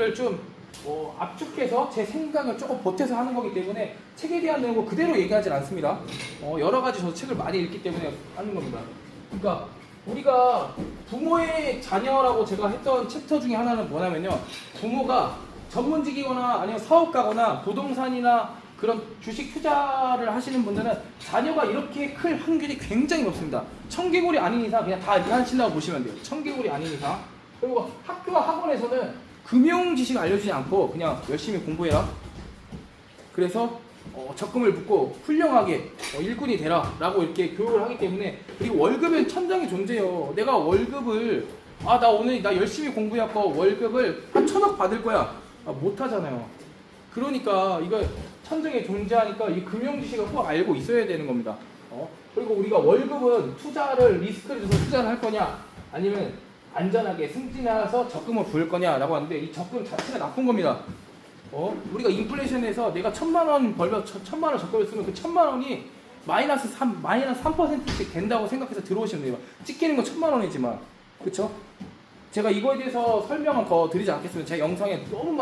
내용들을 좀 어, 압축해서 제 생각을 조금 보태서 하는 거기 때문에 책에 대한 내용을 그대로 얘기하진 않습니다. 어, 여러 가지 저 책을 많이 읽기 때문에 하는 겁니다. 그러니까 우리가 부모의 자녀라고 제가 했던 챕터 중에 하나는 뭐냐면요. 부모가 전문직이거나 아니면 사업가거나 부동산이나 그런 주식 투자를 하시는 분들은 자녀가 이렇게 클 확률이 굉장히 높습니다. 청개구리 아닌 이상 그냥 다 이해하신다고 보시면 돼요. 청개구리 아닌 이상. 그리고 학교와 학원에서는 금융 지식 알려주지 않고 그냥 열심히 공부해라. 그래서 어, 적금을 붓고 훌륭하게 어, 일꾼이 되라 라고 이렇게 교육을 하기 때문에 그리고 월급은 천장이 존재해요. 내가 월급을 아 나 오늘 나 열심히 공부해갖고 월급을 한 천억 받을 거야. 아, 못하잖아요. 그러니까 이거 천정에 존재하니까 이 금융 지식을 꼭 알고 있어야 되는 겁니다. 어? 그리고 우리가 월급은 투자를 리스크를 줘서 투자를 할 거냐? 아니면 안전하게 승진해서 적금을 부을 거냐라고 하는데 이 적금 자체가 나쁜 겁니다 어? 우리가 인플레이션에서 내가 천만 원 벌면 천- 천만 원 적금을 쓰면 그 천만 원이 마이너스 3, 마이너스 3%씩 된다고 생각해서 들어오시면 돼요. 찍히는 건 천만 원이지만. 그쵸? 제가 이거에 대해서 설명은 더 드리지 않겠습니다. 제 영상에 너무